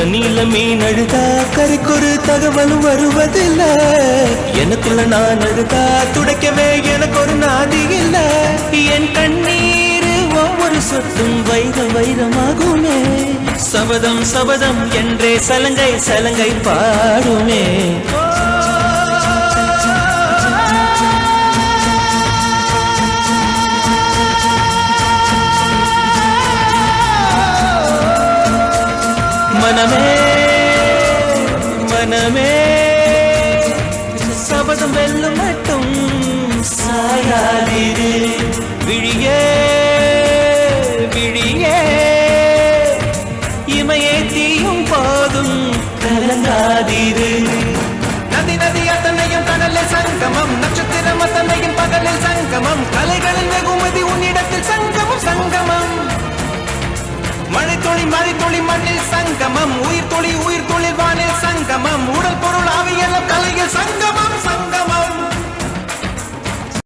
தண்ணியில நழுதா அழுதா? தகவலும் வருவதில்ல. எனக்குள்ள நான் அழுதா? துடைக்கவே எனக்கு ஒரு நாதி இல்ல. என் கண்ணீர் ஒவ்வொரு சொட்டும் வைர வைரமாகுமே. சபதம் சபதம் என்றே சலங்கை சலங்கை பாடுமே. மனமே மனமே. சபதம் வெல்லும் மட்டும் சாயாதிரு விழியே விழியே. இமையே தீயும் போதும் கலங்காதிரு நதி நதி அத்தனையும் கடலில் சங்கமம் நட்சத்திரம் அத்தனையும் பகலில் சங்கமம். கலைகளின் வெகுமதி உன்னிடத்தில் சங்கமம் சங்கமம். துளி மழை துளி மண்ணில் சங்கமம் உயிர் துளி உயிர் துளி